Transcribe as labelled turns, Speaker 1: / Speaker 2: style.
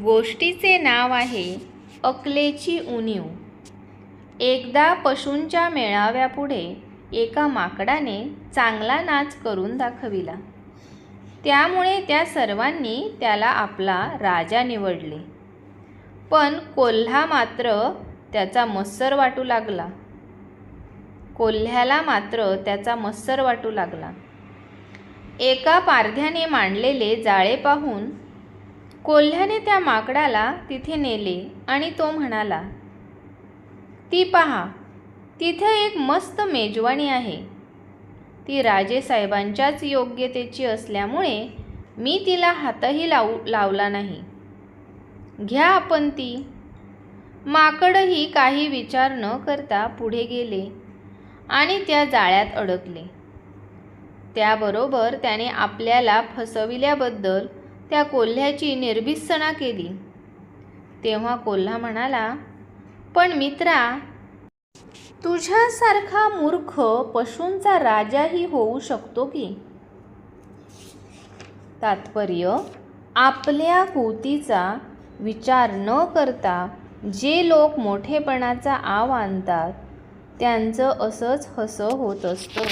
Speaker 1: गोष्टीचे नाव आहे अकलेची उणीव. एकदा पशूंच्या मेळाव्यापुढे एका माकडाने चांगला नाच करून दाखविला. त्यामुळे त्या सर्वांनी त्याला आपला राजा निवडले. पण कोल्हा मात्र त्याचा मत्सर वाटू लागला. कोल्ह्याला मात्र त्याचा मत्सर वाटू लागला. एका पारध्याने मांडलेले जाळे पाहून कोल्ह्याने त्या माकडाला तिथे नेले आणि तो म्हणाला ती पहा तिथे एक मस्त मेजवानी आहे. ती राजेसाहेबांच्याच योग्यतेची असल्यामुळे मी तिला हातही लावू लावला नाही. घ्या आपण ती. माकडही काही विचार न करता पुढे गेले आणि त्या जाळ्यात अडकले. त्याबरोबर त्याने आपल्याला फसविल्याबद्दल त्या कोल्ह्याची निर्भिसना केली. तेव्हा कोल्हा म्हणाला पण मित्रा तुझ्यासारखा मूर्ख पशूंचा राजाही होऊ शकतो की? तात्पर्य आपल्या कुतीचा विचार न करता जे लोक मोठेपणाचा आव आणतात त्यांचं असंच हसं होत असतं.